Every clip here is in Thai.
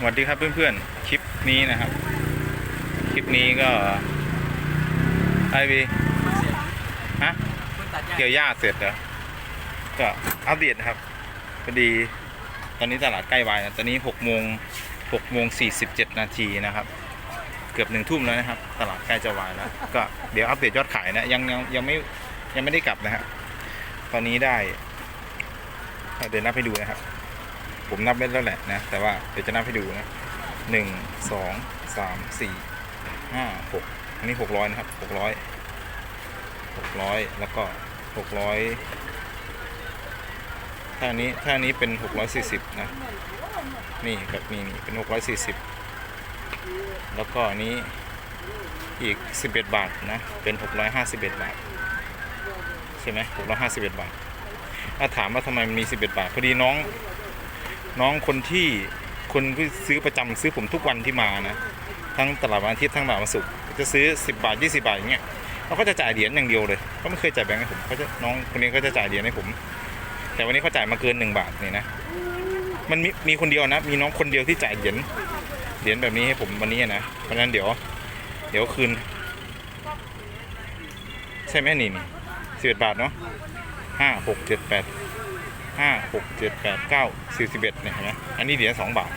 สวัสดีครับเพื่อนๆ คลิปนี้นะครับ คลิปนี้ก็ไอวีฮะเกี่ยวหญ้าเสร็จเหรอก็อัปเดตนะครับพอดีตอนนี้ตลาดใกล้วายนะตอนนี้หกโมงหกโมงสี่สิบเจ็ดนาทีนะครับ เกือบหนึ่งทุ่มแล้วนะครับ ตลาดใกล้จะวายแล้วก็เดี๋ยวอัปเดตยอดขายนะยังยังยังไม่ยังไม่ได้กลับนะฮะตอนนี้ได้เดี๋ยวนับให้ดูนะครับ ผมนับได้แล้วแหละนะ แต่ว่าเดี๋ยวจะนับให้ดูนะหนึ่งสองสามสี่ห้าหกอันนี้หกร้อยนะครับหกร้อยหกร้อยแล้วก็หกร้อยถ้านี้ถ้านนี้เป็นหกร้อยสี่สิบนะนี่กับนี่นี่เป็นหกร้อยสี่สิบแล้วก็อันนี้อีกสิบเอ็ดบาทนะเป็นหกร้อยห้าสิบเอ็ดบาทใช่ไหมหกร้อยห้าสิบเอ็ดบาทถ้าถามว่าทำไมมันมีสิบเอ็ดบาทพอดีน้อง น้องคนที่คนที่ซื้อประจำซื้อผมทุกวันที่มานะทั้งตลาดวันอาทิตย์ทั้งตลาดวันศุกร์จะซื้อ 10 บาท 20 บาทอย่างเงี้ยเขาก็จะจ่ายเหรียญอย่างเดียวเลยเขาไม่เคยจ่ายแบงค์ให้ผมเขาจะน้องคนนี้ก็จะจ่ายเหรียญให้ผม แต่วันนี้เขาจ่ายมาเกิน 1 บาทนี่นะมันมีมีคนเดียวนะ มีน้องคนเดียวที่จ่ายเหรียญเหรียญแบบนี้ให้ผมวันนี้นะเพราะฉะนั้นเดี๋ยว เดี๋ยวคืน ใช่ไหมนี่นี่สิบเอ็ดบาทเนาะห้าหกเจ็ดแปด ห้าหกเจ็ดแปดเก้าสี่สิบเอ็ดเนี่ยเห็นไหมอันนี้เหรียญสองบาท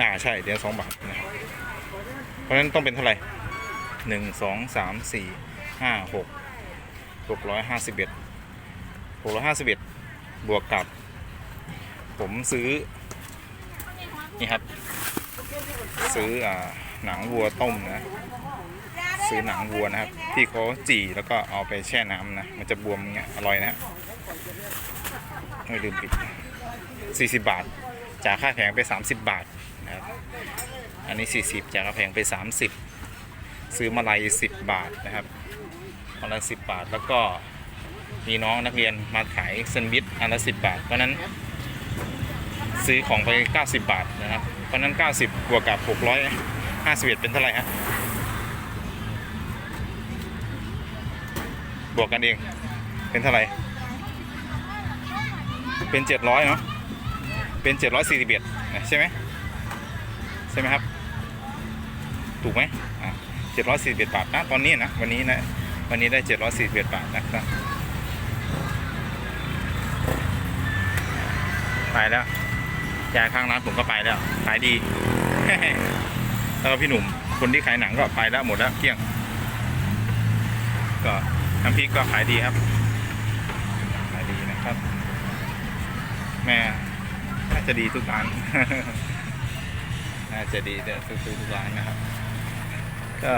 อ่าใช่เหรียญสองบาทนะครับเพราะฉะนั้นต้องเป็นเท่าไหร่หนึ่งสองสามสี่ห้าหกหกร้อยห้าสิบเอ็ดหกร้อยห้าสิบเอ็ดบวกกับ ผมซื้อ นี่ครับ ซื้ออ่าหนังวัวต้มนะ ซื้อหนังวัวนะครับ ที่เขาจี่แล้วก็เอาไปแช่น้ำนะ มันจะบวมเงี้ยอร่อยนะฮะไม่ลืมปิด 40 บาท จากค่าแผงไป 30 บาทนะครับอันนี้ 40 จากค่าแผงไป 30 ซื้อมาลัย10 บาทนะครับมาลัย10 บาทแล้วก็มีน้องนักเรียนมาขายเซนด์วิชอันละ10 บาท เพราะนั้นซื้อของไป 90 บาทนะครับ เพราะฉะนั้น 90บวกกับ 651 เป็นเท่าไหร่ฮะ บวกกันเอง เป็นเท่าไหร่ เป็นเจ็ดร้อยเนาะ เป็นเจ็ดร้อยสี่สิบเอ็ดใช่ไหมใช่ไหมครับ ถูกไหมอ่าเจ็ดร้อยสี่สิบเอ็ดบาทนะตอนนี้นะ วันนี้นะ วันนี้ได้เจ็ดร้อยสี่สิบเอ็ดบาทนะครับไปแล้วยายข้างร้านผมก็ไปแล้ว ขายดี แล้วพี่หนุ่ม คนที่ขายหนังก็ไปแล้วหมดแล้วเกลี้ยง ก็ น้ำพริกก็ขายดีครับ ขายดีนะครับ แม่น่าจะดีทุกร้าน น่าจะดีทุกทุกร้านนะครับ ก็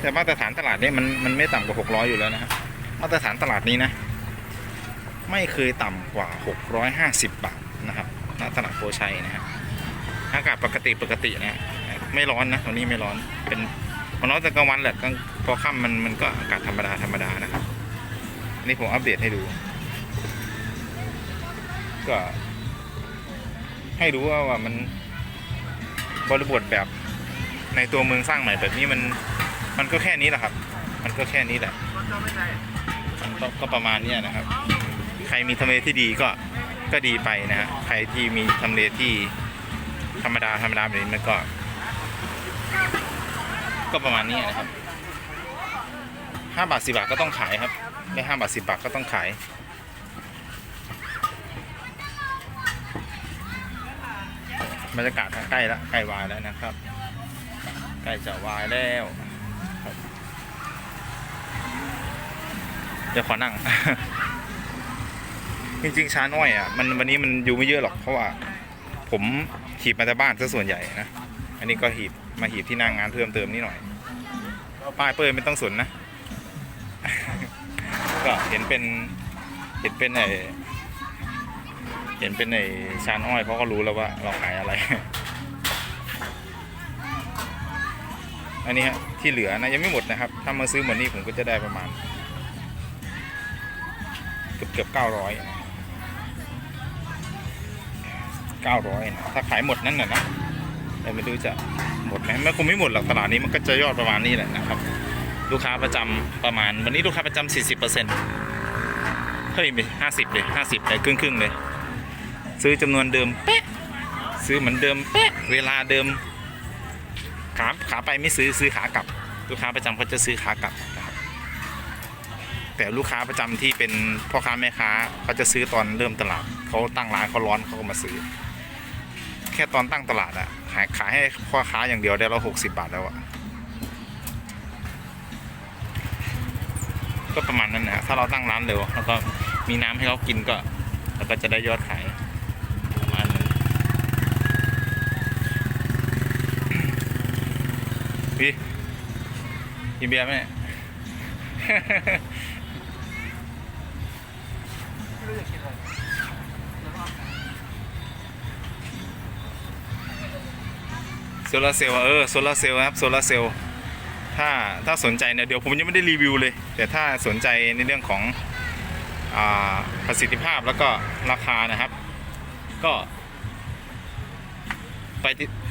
แต่มาตรฐานตลาดนี้มันมันไม่ต่ำกว่าหกร้อยอยู่แล้วนะครับ มาตรฐานตลาดนี้นะ ไม่เคยต่ำกว่าหกร้อยห้าสิบบาทนะครับณตลาดโพชัยนะครับอากาศปกติปกตินะ ไม่ร้อนนะตรงนี้ไม่ร้อนเป็น มันร้อนแต่กลางวันแหละกลางพอค่ำมันมันก็อากาศธรรมดาธรรมดานะครับนี่ผมอัปเดตให้ดู ก็ ให้รู้ว่าว่ามันบริบทแบบในตัวเมืองสร้างใหม่แบบนี้มันมันก็แค่นี้แหละครับ มันก็แค่นี้แหละมันก็ก็ประมาณนี้นะครับ ใครมีทำเลที่ดีก็ก็ดีไปนะฮะใครที่มีทำเลที่ธรรมดาธรรมดาแบบนี้มันก็ ก็ประมาณนี้นะครับห้าบาทสิบาทก็ต้องขายครับได้ห้าบาทสิบาทก็ต้องขายบรรยากาศใกล้แล้วใกล้วายแล้วนะครับ ใกล้จะวายแล้วเดี๋ยวขอนั่ง จริงๆช้าน้อยอะมันวันนี้มันอยู่ไม่เยอะหรอกเพราะว่า ผมหีบมาจากบ้านซะส่วนใหญ่นะ อันนี้ก็หีบ มาหีบที่หนั่งงานเพิ่มเติมนิดหน่อยป้ายเปิดไม่ต้องสนนะ ก็เห็นเป็นเห็นเป็นไอเห็นเป็นไอชานอ้อยเขาก็รู้แล้วว่าเราขายอะไร อันนี้ฮะที่เหลือนะยังไม่หมดนะครับ ถ้ามาซื้อเหมือนนี้ผมก็จะได้ประมาณ เกือบเกือบเก้าร้อยเก้าร้อยนะถ้าขายหมดนั่นน่ะนะ แต่ไม่รู้จะหมดไหมมันคงไม่หมดหรอกตลาดนี้มันก็จะยอดประมาณนี้แหละนะครับ ลูกค้าประจำประมาณ วันนี้ลูกค้าประจำสี่สิบเปอร์เซ็นต์เฮ้ยม่ห้าสิบเลยห้าสิบเลยครึ่งครึ่งเลย ซื้อจำนวนเดิมเป๊ะซื้อเหมือนเดิมเป๊ะเวลาเดิมขาขาไปไม่ซื้อซื้อขากลับ ลูกค้าประจำเขาจะซื้อขากลับนะครับแต่ลูกค้าประจำที่เป็นพ่อค้าแม่ค้าเขาจะซื้อตอนเริ่มตลาดเขาตั้งร้านเขาร้อนเขาก็มาซื้อ แค่ตอนตั้งตลาดอะขายขายให้พ่อค้าอย่างเดียวได้ละหกสิบาทแล้วอะก็ประมาณนั้นนะฮะถ้าเราตั้งร้านเร็วแล้วก็มีน้ำให้เขากินก็แล้วก็จะได้ยอดขายประมาณนั้นพี่กินเบียร์ไหม โซลาร์เซลล์เออโซลาเซลล์ครับโซลาร์เซลล์ถ้าถ้าสนใจเนี่ยเดี๋ยวผมยังไม่ได้รีวิวเลย แต่ถ้าสนใจในเรื่องของอประสิทธิภาพแล้วก็ราคานะครับ ก็ ไป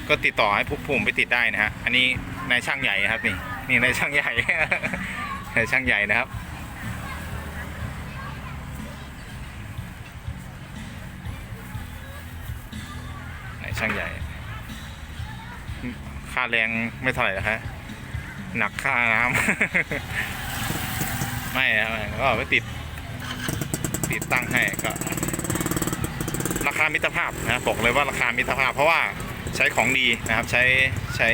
ก็ติดต่อให้ผมไปติดได้นะฮะอันนี้นายช่างใหญ่ครับนี่นี่นายช่างใหญ่นายช่างใหญ่นะครับนายช่างใหญ่ ค่าแรงไม่เท่าไหร่หรอกฮะหนักค่าน้ำ ไม่นะก็ไปติด ติดตั้งให้ก็ ราคามิตรภาพนะบอกเลยว่าราคามิตรภาพ เพราะว่าใช้ของดีนะครับใช้ใช้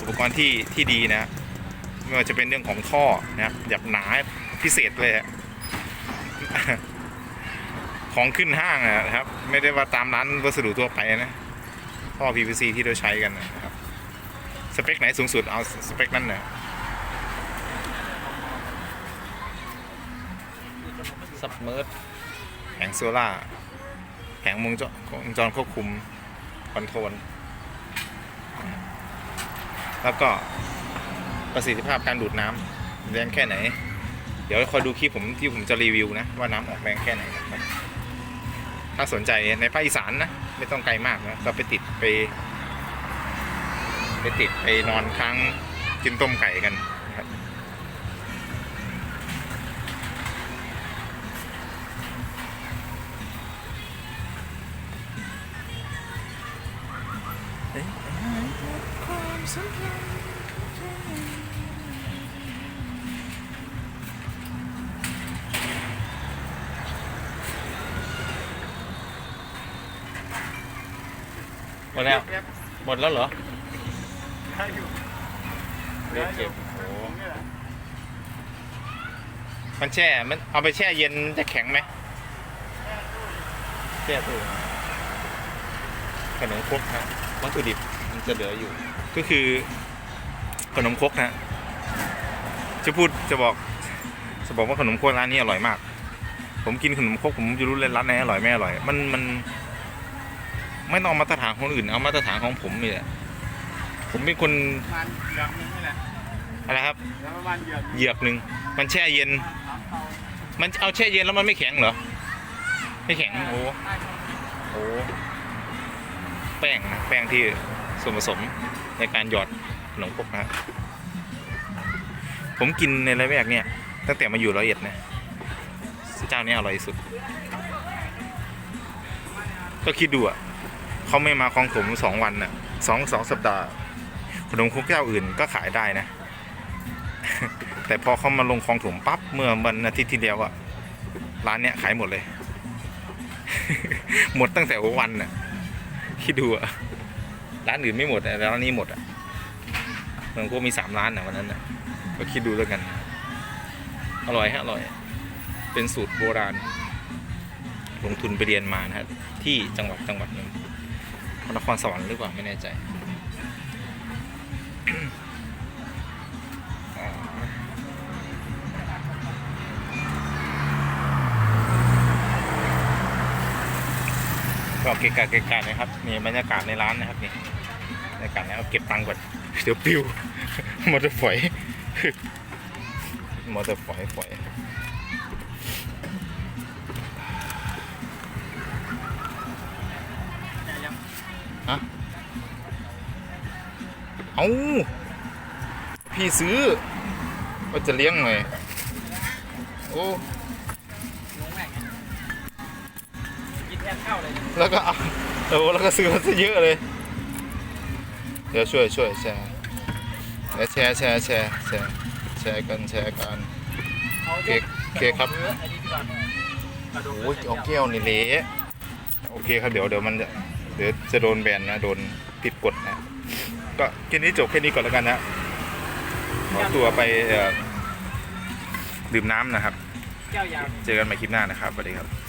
อุปกรณ์ที่ที่ดีนะไม่ว่าจะเป็นเรื่องของท่อนะครับแบบหนาพิเศษเลยของขึ้นห้างนะครับ ไม่ได้ว่าตามร้านวัสดุทั่วไปนะท่อ PVC ที่เราใช้กันนะ สเปคไหนสูงสุดเอาสเปคนั้นนะซับเมิร์ดแผงโซล่าร์แผงวงจรวงจรควบคุมคอนโทรลแล้วก็ประสิทธิภาพการดูดน้ำแรงแค่ไหน เดี๋ยวคอยดูคลิปผมที่ผมจะรีวิวนะ ว่าน้ำออกแรงแค่ไหนนะครับถ้าสนใจในภาคอีสานนะ ไม่ต้องไกลมากนะก็ไปติดไป ไปติดไปนอนค้างกินต้มไก่กันครับหมดแล้ว หมดแล้วเหรอ ได้อยู่เรียกเก็บโอ้มันแช่ มันเอาไปแช่เย็นจะแข็งไหมแช่ตู้ขนมครกนะวัตถุดิบมันจะเหลืออยู่ ก็คือขนมครกนะจะพูดจะบอกจะบอกว่าขนมครกร้านนี้อร่อยมาก ผมกินขนมครกผมจะรู้เลยร้านไหนอร่อยไม่อร่อย มันมัน ไม่ต้องเอามาตรฐานของคนอื่นเอามาตรฐานของผมนี่แหละ ผมเป็นคนประมาณเหยือกนึงนี่แหละอะไรครับ แล้วประมาณเหยือกเหยือกหนึ่งมันแช่เย็น มันเอาแช่เย็นแล้วมันไม่แข็งเหรอ ไม่แข็งโอ้โหแป้งนะแป้งที่ส่วนผสมในการหยอดขนมครกนะผมกินในระแวกเนี่ยตั้งแต่มาอยู่ร้อยเอ็ดนะเจ้านี้อร่อยสุด ก็คิดดูอะเขาไม่มาคลองผมสองวันน่ะสองสองสัปดาห์ นมครกเจ้าอื่นก็ขายได้นะ แต่พอเขามาลงคลองถมปั๊บเมื่อวันอาทิตย์ที่แล้วอะร้านเนี้ยขายหมดเลย หมดตั้งแต่วันน่ะคิดดูอะร้านอื่นไม่หมดแต่ร้านนี้หมดอะมันก็มีสามร้านนะวันนั้นนะก็คิดดูแล้วกัน อร่อยฮะอร่อย เป็นสูตรโบราณ ลงทุนไปเรียนมานะฮะที่จังหวัดจังหวัดหนึ่งนครสวรรค์หรือเปล่าไม่แน่ใจ ก็เกะกะเกะกะนะครับนี่บรรยากาศในร้านนะครับนี่บรรยากาศนะครับเก็บตังค์ก่อนเดี๋ยวปิวมอเตอร์ฝอยมอเตอร์ฝอยฝอย เอาพี่ซื้อก็จะเลี้ยงหน่อย โอ้งงแม่งกินแยกเข้าเลยแล้วก็เอาโอ้แล้วก็ซื้อมาซะเยอะเลย เดี๋ยวช่วยช่วยแชร์เดี๋ยวแชร์แชร์แชร์แชร์แชร์กันแชร์กันเอาโอเคโอเคครับเอออันนี้ดีกว่าโอ้ยเอาแก้วนี่เละโอเคครับเดี๋ยวเดี๋ยวมันจะเดี๋ยวจะโดนแบนนะโดนผิดกฎ นะก็แค่นี้จบแค่นี้ก่อนแล้วกันนะขอตัวไปเอ่อดื่มน้ำนะครับแก้วยาวเจอกันใหม่คลิปหน้านะครับสวัสดีครับ